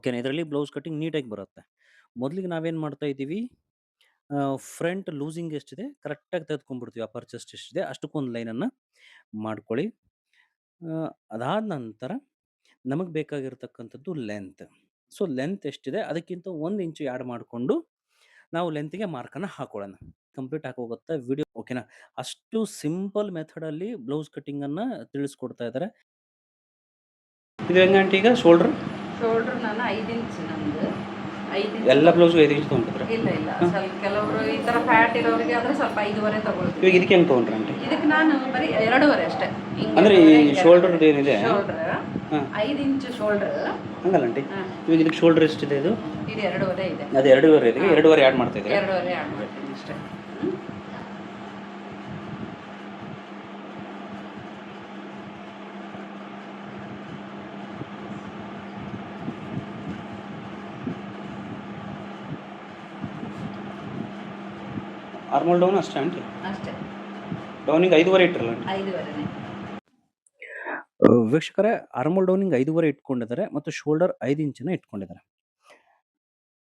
ಓಕೆನಾ? ಇದರಲ್ಲಿ blouse cutting ನೀಟಾಗಿ ಬರುತ್ತೆ. ಮೊದಲಿಗೆ ನಾವೇನು ಮಾಡ್ತಾ ಇದ್ದೀವಿ ಫ್ರಂಟ್ ಲೂಸಿಂಗ್ ಎಷ್ಟಿದೆ, ಕರೆಕ್ಟಾಗಿ ತೆಗೆದುಕೊಂಡ್ಬಿಡ್ತೀವಿ, ಆ ಚೆಸ್ಟ್ ಎಷ್ಟಿದೆ, ಅಷ್ಟಕ್ಕೊಂದು ಲೈನನ್ನು ಮಾಡ್ಕೊಳ್ಳಿ. ಅದಾದ ನಂತರ ನಮಗೆ ಬೇಕಾಗಿರ್ತಕ್ಕಂಥದ್ದು ಲೆಂತ್. ಸೊ, ಲೆಂತ್ ಎಷ್ಟಿದೆ, ಅದಕ್ಕಿಂತ ಒಂದು ಇಂಚು ಆ್ಯಡ್ ಮಾಡಿಕೊಂಡು ನಾವು ಲೆಂತ್ಗೆ ಮಾರ್ಕನ್ನು ಹಾಕೊಳ್ಳೋಣ. ಕಂಪ್ಲೀಟ್ ಹಾಕೋಗುತ್ತೆ ವಿಡಿಯೋ, ಓಕೆನಾ? ಅಷ್ಟು ಸಿಂಪಲ್ ಮೆಥಡಲ್ಲಿ ಬ್ಲೌಸ್ ಕಟ್ಟಿಂಗನ್ನು ತಿಳಿಸ್ಕೊಡ್ತಾ ಇದ್ದಾರೆ. ಇದು ಹೆಂಗಂటే ಈಗ? ಶೋಲ್ಡ್ರ್? ಶೋಲ್ಡ್ರ್ ನಾನು ಐದು ಇಂಚ್ ನಂದು ಐದು ಇಂಚ್ ಎಲ್ಲ ಬ್ಲೌಸ್ ಐದು ಇಂಚ್ ತೊಗೊಂಡ್ರೆ ಇಲ್ಲ ಇಲ್ಲ. ಸ್ವಲ್ಪ ಕೆಲವರು ಈ ಥರ ಫ್ಯಾಟ್ ಇರೋರಿಗೆ ಆದ್ರೆ ಸ್ವಲ್ಪ ಐದುವರೆ ತಗೊಳ್ತೀವಿ. ಇವಾಗ ಇದಕ್ಕೆ ಹೆಂಗೆ ತೊಗೊಂಡ್ರೆ ಆಂಟಿ ಇದಕ್ಕೆ ನಾನು ಬರೀ ಎರಡೂವರೆ ಅಷ್ಟೇ. ಅಂದ್ರೆ ಈ ಶೋಲ್ಡರ್ ಏನಿದೆ? ಶೋಲ್ಡರ್ ಐದು ಇಂಚ್ ಶೋಲ್ಡರ್ ಹಂಗಲ್ಲ ಆಂಟಿ? ಇವಾಗ ಇದಕ್ಕೆ ಶೋಲ್ಡರ್ ಎಷ್ಟಿದೆ ಇದು? ಇದು ಎರಡೂವರೆ ಇದೆ. ಅದು ಎರಡೂವರೆ ಇದೆ. ಎರಡೂವರೆ ಆ್ಯಡ್ ಮಾಡ್ತಾ ಇದ್ದಾರೆ? ಎರಡೂವರೆ ಆಡ್ ಮಾಡ್ತೀನಿ ಅಷ್ಟೇ. ಹ್ಮ್? ಆರ್ಮಲ್ ಡೌನ್ ಅಷ್ಟೇ ಆಂಟಿ ಅಷ್ಟೇ. ಡೌನಿಗೆ ಐದುವರೆ ಇಟ್ಟಿರಲ್ಲ ಆಂಟಿ ಆರ್ಮೋಲ್ ವೀಕ್ಷಕರೇ ಆರ್ಮಲ್ ಡೌನಿಂಗ್ ಐದುವರೆ ಇಟ್ಕೊಂಡಿದ್ದಾರೆ ಮತ್ತು ಶೋಲ್ಡರ್ ಐದು ಇಂಚನ್ನ ಇಟ್ಕೊಂಡಿದ್ದಾರೆ.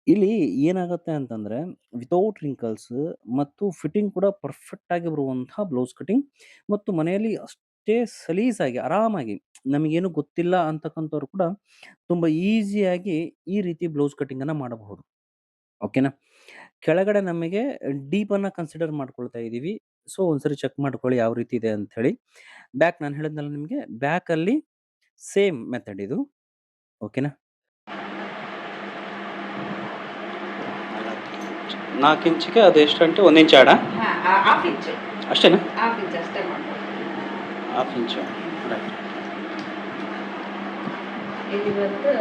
ಇಲ್ಲಿ ಏನಾಗುತ್ತೆ ಅಂತಂದರೆ ವಿತೌಟ್ ರಿಂಕಲ್ಸ್ ಮತ್ತು ಫಿಟ್ಟಿಂಗ್ ಕೂಡ ಪರ್ಫೆಕ್ಟ್ ಆಗಿ ಬರುವಂತಹ ಬ್ಲೌಸ್ ಕಟಿಂಗ್ ಮತ್ತು ಮನೆಯಲ್ಲಿ ಅಷ್ಟೇ ಸಲೀಸಾಗಿ ಆರಾಮಾಗಿ ನಮಗೇನು ಗೊತ್ತಿಲ್ಲ ಅಂತಕ್ಕಂಥವ್ರು ಕೂಡ ತುಂಬ ಈಸಿಯಾಗಿ ಈ ರೀತಿ ಬ್ಲೌಸ್ ಕಟಿಂಗನ್ನು ಮಾಡಬಹುದು. ಓಕೆನಾ? ಕೆಳಗಡೆ ನಮಗೆ ಡೀಪನ್ನು ಕನ್ಸಿಡರ್ ಮಾಡ್ಕೊಳ್ತಾ ಇದೀವಿ. ಸೊ ಒಂದ್ಸರಿ ಚೆಕ್ ಮಾಡ್ಕೊಳ್ಳಿ ಯಾವ ರೀತಿ ಇದೆ ಅಂತ ಹೇಳಿ. ಬ್ಯಾಕ್ ನಾನು ಹೇಳಿದ್ನಲ್ಲ ನಿಮಗೆ ಬ್ಯಾಕಲ್ಲಿ ಸೇಮ್ ಮೆಥಡ್ ಇದು. ಓಕೆನಾ? ನಾಲ್ಕು ಇಂಚಿಗೆ ಅದು ಎಷ್ಟು ಒಂದು ಇಂಚ್ ಆಡ? ಹಾಂ ಹಾಫ್ ಇಂಚ್ ಅಷ್ಟೇನಾ? ಹಾಫ್ ಇಂಚ್ ಅಷ್ಟೇ ಹಾಫ್ ಇಂಚು ರೈಟ್ ಬಂದು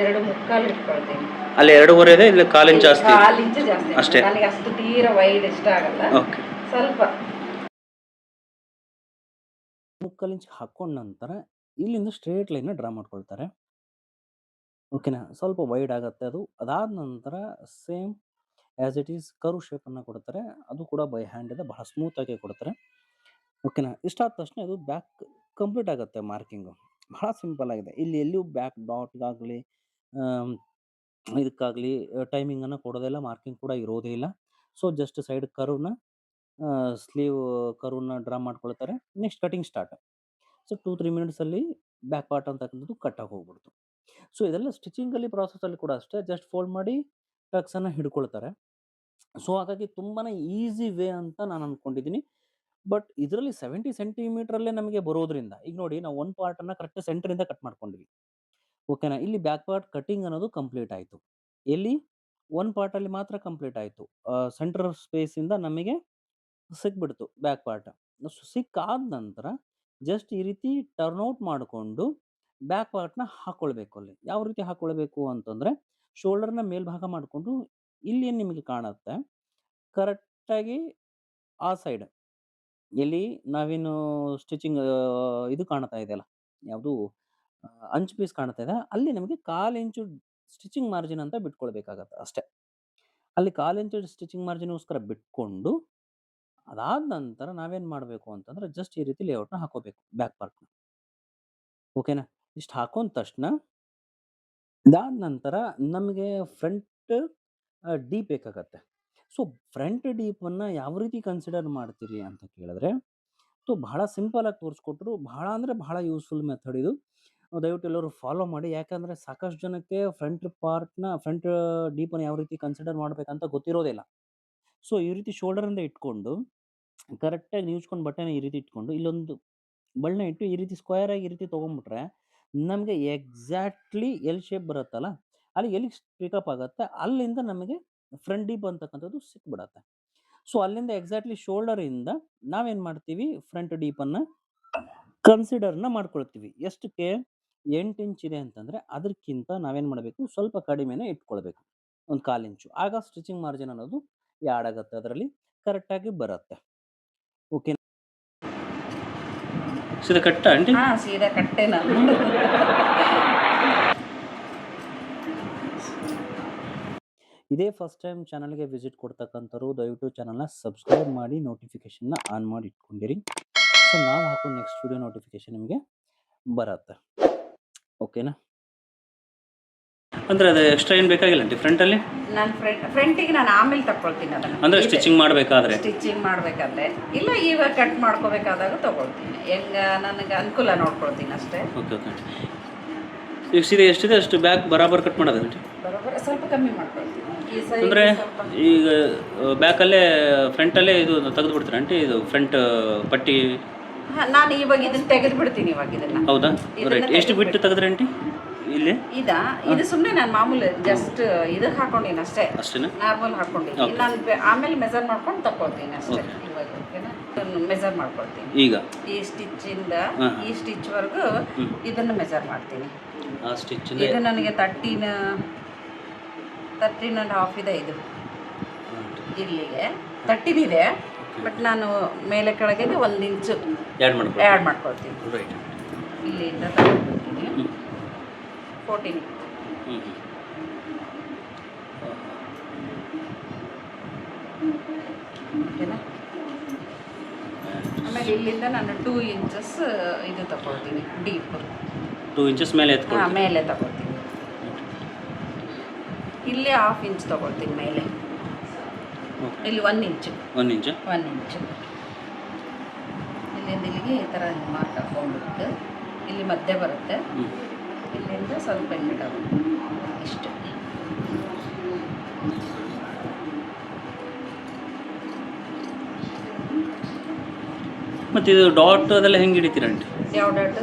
ಎರಡು ಮುಕ್ಕಾಲು ಇಟ್ಕೊಳ್ತೀನಿ. ಅಲ್ಲಿ ಎರಡೂವರೆ ಇದೆ ಇಲ್ಲಿ ಕಾಲು ಇಂಚು ಜಾಸ್ತಿ? ಕಾಲು ಇಂಚು ಜಾಸ್ತಿ ಅಷ್ಟೇ. ನನಗೆ ಅಷ್ಟು ತೀರ ವೈಡ್ ಇಷ್ಟ ಆಗಲ್ಲ. ಓಕೆ ಸ್ವಲ್ಪ. ಮುಕ್ಕಾಲು ಇಂಚ್ ಹಾಕೊಂಡ ನಂತರ ಇಲ್ಲಿಂದ ಸ್ಟ್ರೇಟ್ ಲೈನ್ ಡ್ರಾ ಮಾಡ್ಕೊಳ್ತಾರೆ. ಓಕೆನಾ ಸ್ವಲ್ಪ ವೈಡ್ ಆಗುತ್ತೆ ಅದು. ಅದಾದ ನಂತರ ಸೇಮ್ ಆ್ಯಸ್ ಇಟ್ ಈಸ್ ಕರು ಶೇಪನ್ನು ಕೊಡ್ತಾರೆ. ಅದು ಕೂಡ ಬೈ ಹ್ಯಾಂಡ್ ಇದೆ ಬಹಳ ಸ್ಮೂತಾಗಿ ಕೊಡ್ತಾರೆ. ಓಕೆನಾ ಇಷ್ಟಾದ ತಕ್ಷಣ ಇದು ಬ್ಯಾಕ್ ಕಂಪ್ಲೀಟ್ ಆಗುತ್ತೆ ಮಾರ್ಕಿಂಗು ಬಹಳ ಸಿಂಪಲ್ ಆಗಿದೆ. ಇಲ್ಲಿ ಎಲ್ಲಿಯೂ ಬ್ಯಾಕ್ ಡಾಟ್ಗಾಗಲಿ ಇದಕ್ಕಾಗಲಿ ಟೈಮಿಂಗನ್ನು ಕೊಡೋದಿಲ್ಲ ಮಾರ್ಕಿಂಗ್ ಕೂಡ ಇರೋದೇ ಇಲ್ಲ. ಸೊ, ಜಸ್ಟ್ ಸೈಡ್ ಕರುನ ಸ್ಲೀವ್ ಕರುನ ಡ್ರಾ ಮಾಡ್ಕೊಳ್ತಾರೆ. Next cutting start. So, two, three ಮಿನಿಟ್ಸಲ್ಲಿ back part ಅಂತಕ್ಕಂಥದ್ದು ಕಟ್ಟಾಗಿ ಹೋಗ್ಬಿಡ್ತು. ಸೊ, ಇದೆಲ್ಲ ಸ್ಟಿಚಿಂಗಲ್ಲಿ ಪ್ರಾಸೆಸಲ್ಲಿ ಕೂಡ ಅಷ್ಟೇ, ಜಸ್ಟ್ ಫೋಲ್ಡ್ ಮಾಡಿ ಟಕ್ಸನ್ನು ಹಿಡ್ಕೊಳ್ತಾರೆ. ಸೊ, ಹಾಗಾಗಿ ತುಂಬಾ ಈಸಿ ವೇ ಅಂತ ನಾನು ಅಂದ್ಕೊಂಡಿದ್ದೀನಿ ಬಟ್ ಇದರಲ್ಲಿ ಸೆವೆಂಟಿ ಸೆಂಟಿಮೀಟ್ರಲ್ಲೇ ನಮಗೆ ಬರೋದ್ರಿಂದ, ಈಗ ನೋಡಿ, ನಾವು ಒಂದು ಪಾರ್ಟನ್ನು ಕರೆಕ್ಟ್ ಸೆಂಟ್ರಿಂದ ಕಟ್ ಮಾಡ್ಕೊಂಡಿವಿ. ಓಕೆನಾ? ಇಲ್ಲಿ ಬ್ಯಾಕ್ ಪಾರ್ಟ್ ಕಟಿಂಗ್ ಅನ್ನೋದು ಕಂಪ್ಲೀಟ್ ಆಯಿತು. ಎಲ್ಲಿ? ಒಂದು ಪಾರ್ಟಲ್ಲಿ ಮಾತ್ರ ಕಂಪ್ಲೀಟ್ ಆಯಿತು. ಸ್ಪೇಸ್ ಸ್ಪೇಸಿಂದ ನಮಗೆ ಸಿಕ್ಬಿಡ್ತು ಬ್ಯಾಕ್ ಪಾರ್ಟ್. ಸಿಕ್ಕಾದ ನಂತರ ಜಸ್ಟ್ ಈ ರೀತಿ ಟರ್ನ್ ಔಟ್ ಮಾಡಿಕೊಂಡು ಬ್ಯಾಕ್ ಪಾರ್ಟ್ನ ಹಾಕ್ಕೊಳ್ಬೇಕು ಅಲ್ಲಿ. ಯಾವ ರೀತಿ ಹಾಕ್ಕೊಳ್ಬೇಕು ಅಂತಂದರೆ ಶೋಲ್ಡರ್ನ ಮೇಲ್ಭಾಗ ಮಾಡಿಕೊಂಡು ಇಲ್ಲಿ ನಿಮಗೆ ಕಾಣುತ್ತೆ? ಕರೆಕ್ಟಾಗಿ ಆ ಸೈಡ್. ಎಲ್ಲಿ ನಾವೇನು ಸ್ಟಿಚಿಂಗ್ ಇದು ಕಾಣ್ತಾ ಇದೆಯಲ್ಲ? ಯಾವುದು ಅಂಚು ಪೀಸ್ ಕಾಣ್ತಾ ಇದೆ. ಅಲ್ಲಿ ನಮಗೆ ಕಾಲು ಇಂಚು ಸ್ಟಿಚಿಂಗ್ ಮಾರ್ಜಿನ್ ಅಂತ ಬಿಟ್ಕೊಳ್ಬೇಕಾಗತ್ತೆ ಅಷ್ಟೇ. ಅಲ್ಲಿ ಕಾಲು ಇಂಚು ಸ್ಟಿಚಿಂಗ್ ಮಾರ್ಜಿನ್ಗೋಸ್ಕರ ಬಿಟ್ಕೊಂಡು ಅದಾದ ನಂತರ ನಾವೇನು ಮಾಡಬೇಕು ಅಂತಂದ್ರೆ ಜಸ್ಟ್ ಈ ರೀತಿ ಲೇಔಟ್ನ ಹಾಕೋಬೇಕು ಬ್ಯಾಕ್ ಪಾರ್ಟ್ನ. ಓಕೆನಾ? ಇಷ್ಟು ಹಾಕೊಂಡ ತಕ್ಷಣ ಇದಾದ ನಂತರ ನಮಗೆ ಫ್ರಂಟ್ ಡೀಪ್ ಬೇಕಾಗತ್ತೆ. ಸೊ, ಫ್ರಂಟ್ ಡೀಪನ್ನು ಯಾವ ರೀತಿ ಕನ್ಸಿಡರ್ ಮಾಡ್ತೀರಿ ಅಂತ ಕೇಳಿದ್ರೆ, ಸೊ, ಬಹಳ ಸಿಂಪಲಾಗಿ ತೋರಿಸ್ಕೊಟ್ರು. ಬಹಳ ಅಂದರೆ ಬಹಳ ಯೂಸ್ಫುಲ್ ಮೆಥಡ್ ಇದು. ದಯವಿಟ್ಟು ಎಲ್ಲರೂ ಫಾಲೋ ಮಾಡಿ. ಯಾಕಂದರೆ ಸಾಕಷ್ಟು ಜನಕ್ಕೆ ಫ್ರಂಟ್ ಪಾರ್ಟ್ನ ಫ್ರಂಟ್ ಡೀಪನ್ನು ಯಾವ ರೀತಿ ಕನ್ಸಿಡರ್ ಮಾಡಬೇಕಂತ ಗೊತ್ತಿರೋದಿಲ್ಲ. ಸೊ ಈ ರೀತಿ ಶೋಲ್ಡರಿಂದ ಇಟ್ಕೊಂಡು ಕರೆಕ್ಟಾಗಿ ನೀವ್ಸ್ಕೊಂಡು ಬಟ್ಟೆನ ಈ ರೀತಿ ಇಟ್ಕೊಂಡು, ಇಲ್ಲೊಂದು ಬಳ್ಳ ಇಟ್ಟು ಈ ರೀತಿ ಸ್ಕ್ವೇರ್ ಆಗಿ ಈ ರೀತಿ ತೊಗೊಂಬಿಟ್ರೆ, ನಮಗೆ ಎಕ್ಸಾಕ್ಟ್ಲಿ ಎಲ್ ಶೇಪ್ ಬರುತ್ತಲ್ಲ, ಅಲ್ಲಿ ಎಲ್ಲಿ ಪಿಕಪ್ ಆಗುತ್ತೆ, ಅಲ್ಲಿಂದ ನಮಗೆ ಫ್ರಂಟ್ ಡೀಪ್ ಅಂತಕ್ಕಂಥದ್ದು ಸಿಕ್ಬಿಡತ್ತೆ. ಸೊ ಅಲ್ಲಿಂದ ಎಕ್ಸಾಕ್ಟ್ಲಿ ಶೋಲ್ಡರಿಂದ ನಾವೇನು ಮಾಡ್ತೀವಿ? ಫ್ರಂಟ್ ಡೀಪನ್ನು ಕನ್ಸಿಡರ್ನ ಮಾಡ್ಕೊಳ್ತೀವಿ. ಎಷ್ಟಕ್ಕೆ? ಎಂಟು ಇಂಚ್ ಇದೆ ಅಂತಂದರೆ ಅದಕ್ಕಿಂತ ನಾವೇನು ಮಾಡಬೇಕು? ಸ್ವಲ್ಪ ಕಡಿಮೆನೇ ಇಟ್ಕೊಳ್ಬೇಕು. ಒಂದು ಕಾಲು ಇಂಚು. ಆಗ ಸ್ಟಿಚಿಂಗ್ ಮಾರ್ಜಿನ್ ಅನ್ನೋದು ಯಾಡಾಗತ್ತೆ ಆಗುತ್ತೆ ಅದರಲ್ಲಿ? ಕರೆಕ್ಟಾಗಿ ಬರುತ್ತೆ. ಓಕೆ ಸೀದಾ ಕಟ್ಟ ಆಂಟಿ? ಹಾ ಸೀದಾ ಕಟ್ಟೆ ನಾನು. ಇದೇ ಫಸ್ಟ್ ಟೈಮ್ ಚಾನಲ್ಗೆ ವಿಸಿಟ್ ಕೊಡ್ತಕ್ಕಂಥವ್ರು ದಯವಿಟ್ಟು ಚಾನಲ್ನ ಸಬ್ಸ್ಕ್ರೈಬ್ ಮಾಡಿ ನೋಟಿಫಿಕೇಷನ್ನ ಆನ್ ಮಾಡಿ ಇಟ್ಕೊಂಡಿರಿ. ಸೊ ನಾವು ಹಾಕೋ ನೆಕ್ಸ್ಟ್ ವಿಡಿಯೋ ನೋಟಿಫಿಕೇಷನ್ ನಿಮಗೆ ಬರುತ್ತೆ. ಓಕೆನಾ? ಅಂದ್ರೆ ಅದು ಎಕ್ಸ್ಟ್ರಾ ಏನು ಬೇಕಾಗಿಲ್ಲ ಡಿಫ್ರೆಂಟ್ ಫ್ರಂಟಲ್ಲಿ ನಾನು ಫ್ರಂಟ್ ಫ್ರಂಟಿಗೆ ನಾನು ಆಮೇಲೆ ತಗೊಳ್ತೀನಿ ಅದನ್ನ. ಅಂದ್ರೆ ಸ್ಟಿಚಿಂಗ್ ಮಾಡಬೇಕಾದ್ರೆ? ಸ್ಟಿಚಿಂಗ್ ಮಾಡಬೇಕಾದ್ರೆ. ಇಲ್ಲ ಈಗ ಕಟ್ ಮಾಡ್ಕೋಬೇಕಾದಾಗ ತಗೊಳ್ತೀನಿ. ಹೆಂಗ ನನಗೆ ಅನುಕೂಲ ನೋಡ್ಕೊಳ್ತೀನಿ ಅಷ್ಟೇ. Okay okay. ಈಗ ಸೀರೆ ಎಷ್ಟಿದೆ? ಅಷ್ಟು ಬ್ಯಾಕ್ ಬರಾಬರ್ ಕಟ್ ಮಾಡೋದು ಆಂಟಿ ಬರೋಬ್ಬರ ಸ್ವಲ್ಪ ಕಮ್ಮಿ ಮಾಡ್ಕೊಳ್ತೀನಿ. ಈ ಸೈಡ್ ಅಂದರೆ ಈಗ ಬ್ಯಾಕಲ್ಲೇ ಫ್ರಂಟಲ್ಲೇ ಇದು ತೆಗೆದು ಬಿಡ್ತೀರಾ ಆಂಟಿ ಇದು ಫ್ರಂಟ್ ಪಟ್ಟಿ ನಾನು ಇವಾಗ ಇದನ್ನ ತೆಗೆದು ಬಿಡ್ತೀನಿ ಇವಾಗ ಇದನ್ನ. ಹೌದಾ? ಇದನ್ನ ರೈಟ್ ಎಷ್ಟು ಬಿಟ್ಟು ತೆಗೆದ್ರೆ ಆಂಟಿ? ಇಲ್ಲಿ? ಇದ ಇದು ಸುಮ್ಮನೆ ನಾನು ಮಾಮೂಲಿ ಜಸ್ಟ್ ಇದಕ್ಕೆ ಹಾಕೊಂಡಿನಿ ಅಷ್ಟೇ. ಅಷ್ಟೇನಾ? ನಾರ್ಮಲ್ ಹಾಕೊಂಡಿನಿ. ನಾನು ಆಮೇಲೆ ಮೆಜರ್ ಮಾಡ್ಕೊಂಡು ತಕೊಳ್ತೀನಿ ಅಷ್ಟೇ. ಇವಾಗ ಓಕೆನಾ ಮೆಜರ್ ಮಾಡ್ಕೊಳ್ತೀನಿ. ಈಗ? ಈ ಸ್ಟಿಚ್ಚಿಂದ ಇಂದ ಈ ಸ್ಟಿಚ್ ವರೆಗೂ ಇದನ್ನ ಮೆಜರ್ ಮಾಡ್ತೀನಿ. ಆ ಸ್ಟಿಚ್ ಇದು ನನಗೆ ತರ್ಟೀನ್ ತರ್ಟೀನ್ ಆ್ಯಂಡ್ ಹಾಫ್ ಇದೆ ಇದು. ಇಲ್ಲಿಗೆ ತರ್ಟೀನ್ ಇದೆ. ಬಟ್ ನಾನು ಮೇಲೆ ಕೆಳಗೆ ಒಂದು ಇಂಚು ಆ್ಯಡ್ ಆ್ಯಡ್ ಮಾಡ್ಕೊಳ್ತೀನಿ. ರೈಟ್ ಇಲ್ಲಿಂದ ತಗೊಂಡ್ಬಿಡ್ತೀನಿ ಫೋರ್ಟೀನ್ ಹ್ಞೂ ಓಕೆನಾ ಆಮೇಲೆ ಇಲ್ಲಿಂದ ನಾನು ಟೂ ಇಂಚಸ್ ಇದು ತಗೊಳ್ತೀನಿ ಡೀಪ್ ಟೂ ಇಂಚಸ್ ಮೇಲೆ ಹಾಂ ಮೇಲೆ ತಗೊಳ್ತೀನಿ. ಇಲ್ಲಿ ಹಾಫ್ ಇಂಚ್ ತಗೊಳ್ತೀನಿ ಮೇಲೆ. ಇಲ್ಲಿ one inch one inch one inch ಇಲ್ಲಿಂದ ಇಲ್ಲಿಗೆ ಈ ಥರ ಮಾರ್ಕ್ ಹಾಕೊಂಡ್ಬಿಟ್ಟು ಇಲ್ಲಿ ಮಧ್ಯೆ ಬರುತ್ತೆ. ಇಲ್ಲಿಂದ ಸ್ವಲ್ಪ ಆಗುತ್ತೆ ಇಷ್ಟು. ಮತ್ತೆ ಇದು ಡಾಟ್ ಅದೆಲ್ಲ ಹೆಂಗೆ ಹಿಡಿತೀರ ಆಂಟಿ ಯಾವ ಡಾಟ್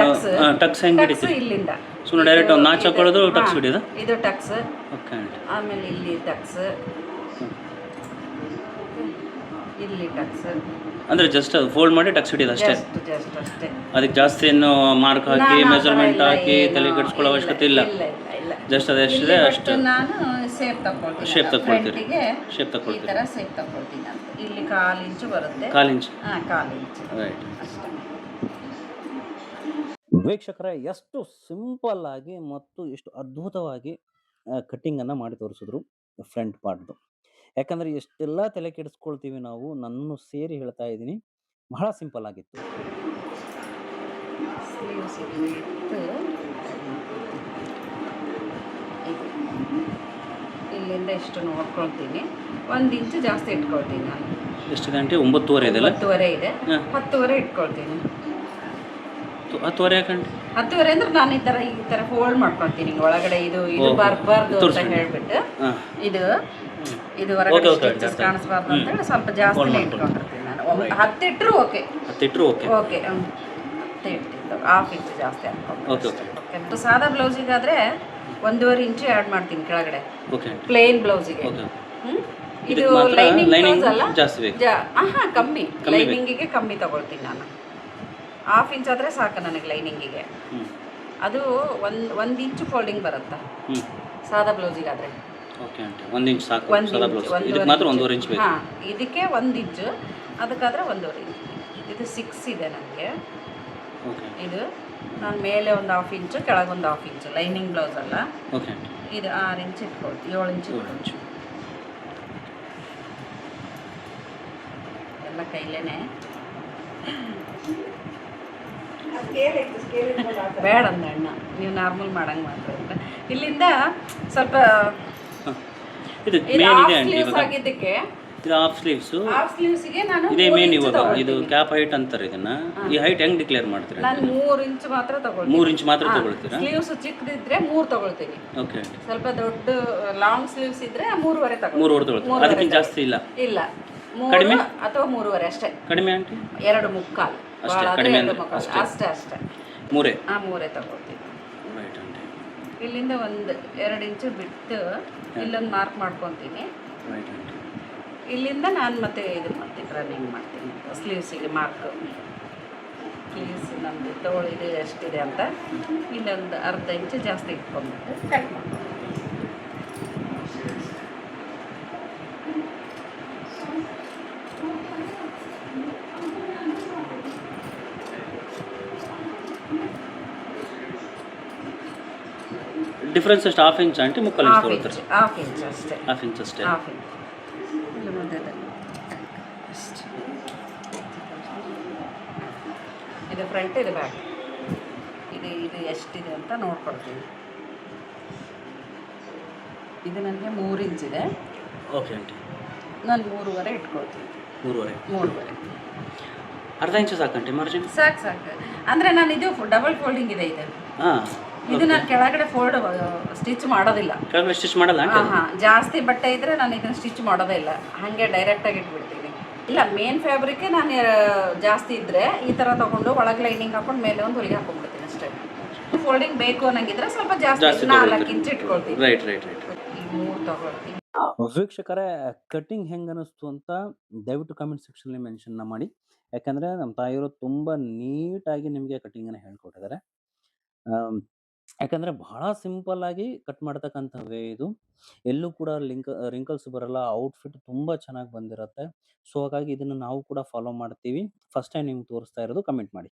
ಟಕ್ಸ್ ಟಕ್ಸ್ ಹೆಂಗೆ ಹಿಡಿತೀರಿ? ಇಲ್ಲಿಂದ. ಸುಮ್ಮನೆ ಡೈರೆಕ್ಟ್ ಒಂದು ನಾಚ್ ಹಾಕೊಳ್ಳೋದು ಟಕ್ಸ್ ಹಿಡಿಯೋದು? ಇದು ಟಕ್ಸ್ ಓಕೆ ಆಂಟಿ ಆಮೇಲೆ ಇಲ್ಲಿ ಟಕ್ಸ್ ಇಲ್ಲಿ ಅಂದರೆ ಜಸ್ಟ್ ಫೋಲ್ಡ್ ಮಾಡಿ ಟಕ್ಸ್ ಹಿಡಿಯೋದು ಅಷ್ಟೇ? ಜಸ್ಟ್ ಜಸ್ಟ್ ಅಷ್ಟೇ. ಅದಕ್ಕೆ ಜಾಸ್ತಿ ಏನು ಮಾರ್ಕ್ ಹಾಕಿ ನಾನು ಆ ಥರ ಮೆಜರ್ಮೆಂಟ್ ಇಲ್ಲ, ಹಾಕಿ ತಲೆ ಕಟ್ಸ್ಕೊಳ್ಳೋ ಅವಶ್ಯಕತೆ ಇಲ್ಲ. ಇಲ್ಲ ಇಲ್ಲ ಇಲ್ಲ. ಜಸ್ಟ್ ಅದು ಅಷ್ಟು ಬಿಟ್ಟು ನಾನು ಸೇಪ್ ತಗೊಳ್ತೀನಿ Shape ತಗೊಳ್ತೀರಿ. ಶೇಪ್ ಈ ತಗೊಳ್ತೀರಿ ಥರ ಸೇಪ್ ತಗೊಳ್ತೀನಿ ಅಂತ. ಇಲ್ಲಿ ಕಾಲು ಇಂಚು ಬರುತ್ತೆ. ಕಾಲು ಇಂಚ್ ಹಾಂ ಕಾಲು ಇಂಚು ರೈಟ್ ಅಷ್ಟೇ. ವೀಕ್ಷಕರೇ ಎಷ್ಟು ಸಿಂಪಲ್ ಆಗಿ ಮತ್ತು ಎಷ್ಟು ಅದ್ಭುತವಾಗಿ ಕಟ್ಟಿಂಗನ್ನು ಮಾಡಿ ತೋರಿಸಿದ್ರು ಫ್ರಂಟ್ ಪಾರ್ಟ್ದು ಯಾಕಂದರೆ ಎಷ್ಟೆಲ್ಲ ತಲೆ ಕೆಡಿಸ್ಕೊಳ್ತೀವಿ ನಾವು ನನ್ನ ಸೇರಿ ಹೇಳ್ತಾ ಇದ್ದೀನಿ. ಬಹಳ ಸಿಂಪಲ್ ಆಗಿತ್ತು. ಇಲ್ಲಿಂದ ಇಷ್ಟು ನೋಡ್ಕೊಳ್ತೀನಿ. ಒಂದು ಇಂಚು ಜಾಸ್ತಿ ಇಟ್ಕೊಳ್ತೀನಿ ನಾನು. ಎಷ್ಟು ಗಂಟೆ? ಒಂಬತ್ತುವರೆ ಇದೆ ಹತ್ತುವರೆ ಇದೆ. ಹತ್ತುವರೆ ಇಟ್ಕೊಳ್ತೀನಿ. ಹತ್ತುವರೆ ಹತ್ತುವರೆ ಅಂದ್ರೆ ನಾನು ಈ ತರ ಈ ತರ ಹೋಲ್ಡ್ ಮಾಡ್ಕೊಳ್ತೀನಿ. ಒಳಗಡೆ ಇದು ಇದು ಬರಬಾರ್ದು ಅಂತ ಹೇಳ್ಬಿಟ್ಟು ಇದು ಇದು ಹೊರಗಡೆ ಸ್ಟಿಚಸ್. ಕಾಣಿಸ್ಬಾರ್ದು. ಅಂತೇಳಿ ಸ್ವಲ್ಪ ಜಾಸ್ತಿನೇ ಮಾಡ್ಕೊಳ್ತೀನಿ. ಇಟ್ಕೊಂಡಿರ್ತೀನಿ ನಾನು. ಒಂದು ಹತ್ತಿಟ್ರು ಓಕೆ ಹತ್ತಿಟ್ರು ಓಕೆ ಓಕೆ ಹತ್ತೆ ಇಟ್ಟಿದ್ದು ಹಾಫ್ ಇಂಚು ಜಾಸ್ತಿ ಓಕೆ ಓಕೆ ಓಕೆ ಸಾದಾ ಬ್ಲೌಸಿಗಾದ್ರೆ ಒಂದೂವರೆ ಇಂಚು ಆ್ಯಡ್ ಮಾಡ್ತೀನಿ ಕೆಳಗಡೆ. ಓಕೆ ಪ್ಲೇನ್ ಬ್ಲೌಸಿಗೆ ಇದು ಲೈನಿಂಗ್ ಬ್ಲೌಸ್ ಅಲ್ಲ? ಜಾಸ್ತಿ ಆಹಾ ಕಮ್ಮಿ. ಲೈನಿಂಗಿಗೆ ಕಮ್ಮಿ ತಗೊಳ್ತೀನಿ ನಾನು. ಹಾಫ್ ಇಂಚ್ ಆದರೆ ಸಾಕು ನನಗೆ ಲೈನಿಂಗಿಗೆ ಅದು ಒಂದು ಒಂದು ಇಂಚು ಫೋಲ್ಡಿಂಗ್ ಬರುತ್ತಾ? ಸಾದಾ ಬ್ಲೌಸಿಗಾದ್ರೆ ಓಕೆ ಆಂಟಿ ಒಂದು ಇಂಚ್ ಸಾಕು ಒಂದು ಸದಾ ಇಂಚ್ ಬ್ಲೌಸ್ ಇದಕ್ಕೆ ಮಾತ್ರ ಒಂದೂವರೆ ಇಂಚ್ ಬೇಕು. ಹಾಂ ಇದಕ್ಕೆ ಒಂದು ಇಂಚು ಅದಕ್ಕಾದ್ರೆ ಒಂದೂವರೆ ಇಂಚ್ ಇದು ಸಿಕ್ಸ್ ಇದೆ ನನಗೆ. ಓಕೆ ಇದು ನಾನು ಮೇಲೆ ಒಂದು ಹಾಫ್ ಇಂಚು ಕೆಳಗೊಂದು ಹಾಫ್ ಇಂಚು ಲೈನಿಂಗ್ ಬ್ಲೌಸ್ ಅಲ್ಲ. ಓಕೆ ಆಂಟಿ ಇದು ಆರು ಇಂಚ್ ಇಟ್ಕೊಳ್ತೀನಿ ಏಳು ಇಂಚ್ ಏಳು ಇಂಚು ಎಲ್ಲ ಕೈಲೇನೆ. ಬೇಡ ಅಂದ ಅಣ್ಣ. ನೀವು ನಾರ್ಮಲ್ ಮಾಡಂಗೆ ಮಾತ್ರ ಇಲ್ಲಿಂದ ಸ್ವಲ್ಪ ಇದು ಮೇನ್ ಇದೆ ಆಂಟಿ ಸ್ಲೀವ್ಸ್ ಆಗಿದ್ದಕ್ಕೆ? ಇದು ಹಾಫ್ ಸ್ಲೀವ್ಸ್ ಹಾಫ್ ಸ್ಲೀವ್ಸ್ಗೆ ನಾನು ಇದೇ ಮೇನ್ ಇವಾಗ ಇದು ಕ್ಯಾಪ್ ಹೈಟ್ ಅಂತಾರೆ ಇದನ್ನ. ಈ ಹೈಟ್ ಹೆಂಗ್ ಡಿಕ್ಲೇರ್ ಮಾಡ್ತೀರಾ? ನಾನು 3 ಇಂಚ್ ಮಾತ್ರ ತಗೊಳ್ತೀನಿ. ಮೂರು ಇಂಚ್ ಮಾತ್ರ ತಗೊಳ್ತೀರಾ? ಸ್ಲೀವ್ಸ್ ಚಿಕ್ಕದಿದ್ರೆ ಮೂರ್ ತಗೊಳ್ತೀನಿ. ಓಕೆ ಸ್ವಲ್ಪ ದೊಡ್ಡ ಲಾಂಗ್ ಸ್ಲೀವ್ಸ್ ಇದ್ರೆ ಮೂರುವರೆ ತಗೊಳ್ತೀನಿ. ಮೂರುವರೆ ತಗೊಳ್ತೀರಾ ಮೂರುವರೆ ಅದಕ್ಕಿಂತ ಜಾಸ್ತಿ ಇಲ್ಲ? ಇಲ್ಲ. ಕಡಿಮೆ? ಅಥವಾ ಮೂರುವರೆ ಅಷ್ಟೇ. ಕಡಿಮೆ ಆಂಟಿ ಎರಡು ಮುಕ್ಕಾಲು. ಅಷ್ಟೇ, ಕಡಿಮೆ ಅಷ್ಟೇ. ಅಷ್ಟೇ ಅಷ್ಟೇ. ಮೂರೇ? ಆ ಮೂರೇ ತಗೊಳ್ತೀನಿ. ರೈಟ್ ಆಂಟಿ ಇಲ್ಲಿಂದ ಒಂದು ಎರಡು ಇಂಚು ಬಿಟ್ಟು ಇಲ್ಲೊಂದು ಮಾರ್ಕ್ ಮಾಡ್ಕೊತೀನಿ. ಇಲ್ಲಿಂದ ನಾನು ಮತ್ತೆ ಇದು ಮಾಡ್ತೀನಿ ರನ್ನಿಂಗ್ ಮಾಡ್ತೀನಿ. ಸ್ಲೀವ್ಸಿಗೆ ಮಾರ್ಕ್ ಸ್ಲೀವ್ಸ್ ನಮ್ಮದು ತೋಳಿದು ಎಷ್ಟಿದೆ ಅಂತ ಇಲ್ಲೊಂದು ಅರ್ಧ ಇಂಚು ಜಾಸ್ತಿ ಇಟ್ಕೊಂಡ್ಬಿಟ್ಟು ಕಟ್ ಮಾಡ್ತೀನಿ ಡಿಫ್ರೆನ್ಸ್ ಎಷ್ಟು ಹಾಫ್ ಇಂಚ್ ಆಂಟಿ ಮುಕ್ಕಾಲು ಇಂಚ್ ಹಾಫ್ ಇಂಚ್ ತಗೊಳ್ತಾರೆ ಹಾಫ್ ಇಂಚ್ ಅಷ್ಟೇ. ಹಾಫ್ ಇಂಚ್ ಅಷ್ಟೇ. ಹಾಫ್ ಇಂಚ್ ಇಲ್ಲಿ ಮಧ್ಯದಲ್ಲಿ ಅಷ್ಟೇ. ಇದು ಫ್ರಂಟ್ ಇದು ಬ್ಯಾಕ್ ಇದು ಇದು ಎಷ್ಟಿದೆ ಅಂತ ನೋಡ್ಕೊಳ್ತೀನಿ. ಇದು ನನಗೆ ಮೂರು ಇದೆ. ಓಕೆ ಆಂಟಿ ನಾನು ಮೂರುವರೆ ಇಟ್ಕೊಳ್ತೀನಿ. ಮೂರುವರೆ. ಮೂರುವರೆ. ಅರ್ಧ ಇಂಚು ಸಾಕಂಟಿ ಮಾರ್ಜಿನ್ ಸಾಕು ಸಾಕು. ಅಂದರೆ ನಾನು ಇದು ಡಬಲ್ ಫೋಲ್ಡಿಂಗ್ ಇದೆ ಇದು. ಹಾಂ. ಇದು ನಾನು ಕೆಳಗಡೆ ಫೋಲ್ಡ್ ಸ್ಟಿಚ್ ಮಾಡೋದಿಲ್ಲ. ಕೆಳಗಡೆ ಸ್ಟಿಚ್ ಮಾಡಲ್ಲ ಹಾಂ ಜಾಸ್ತಿ ಬಟ್ಟೆ ಇದ್ರೆ ನಾನು ಇದನ್ನ ಸ್ಟಿಚ್ ಮಾಡೋದೇ ಇಲ್ಲ. ಹಾಗೆ ಡೈರೆಕ್ಟಾಗಿ ಇಟ್ಬಿಡ್ತೀನಿ. ಇಲ್ಲ ಮೇನ್ ಫ್ಯಾಬ್ರಿಕ್ ನಾನು ಜಾಸ್ತಿ ಇದ್ರೆ ಈ ತರ ತಗೊಂಡು ಒಳಗೆ ಲೈನಿಂಗ್ ಹಾಕೊಂಡು ಮೇಲೆ ಒಂದು ಹೊಲಿಗೆ ಹಾಕೊಂಡ್ಬಿಡ್ತೀನಿ ಅಷ್ಟೇ. ಫೋಲ್ಡಿಂಗ್ ಬೇಕು ಅನ್ನಂಗಿದ್ರೆ ಸ್ವಲ್ಪ ಜಾಸ್ತಿ ನಾಲ್ಕು ಇಂಚ್ ಇಟ್ಕೊಳ್ತೀನಿ. ರೈಟ್ ರೈಟ್ ರೈಟ್ ಈ ಮೂರು ತೊಗೊಳ್ತೀನಿ. ವೀಕ್ಷಕರೇ ಕಟಿಂಗ್ ಹೆಂಗೆ ಅನ್ನಿಸ್ತು ಅಂತ ದಯವಿಟ್ಟು ಕಮೆಂಟ್ ಸೆಕ್ಷನಲ್ಲಿ ಮೆನ್ಷನ್ ಮಾಡಿ. ಯಾಕಂದ್ರೆ ನಮ್ಮ ತಾಯಿಯವರು ತುಂಬ ನೀಟಾಗಿ ನಿಮಗೆ ಅನ್ನ ಹೇಳ್ಕೊಟ್ಟಿದ್ದಾರೆ. ಯಾಕಂದರೆ ಬಹಳ ಸಿಂಪಲ್ಲಾಗಿ ಕಟ್ ಮಾಡ್ತಕ್ಕಂಥ ವೇ ಇದು. ಎಲ್ಲೂ ಕೂಡ ಲಿಂಕ್, ರಿಂಕಲ್ಸ್ ಬರಲ್ಲ, ಔಟ್ಫಿಟ್ ತುಂಬ ಚೆನ್ನಾಗಿ ಬಂದಿರುತ್ತೆ. ಸೊ, ಹಾಗಾಗಿ ಇದನ್ನು ನಾವು ಕೂಡ ಫಾಲೋ ಮಾಡ್ತೀವಿ. ಫಸ್ಟ್ ಟೈಮ್ ನಿಮ್ಗೆ ತೋರಿಸ್ತಾ ಇರೋದು ಕಮೆಂಟ್ ಮಾಡಿ.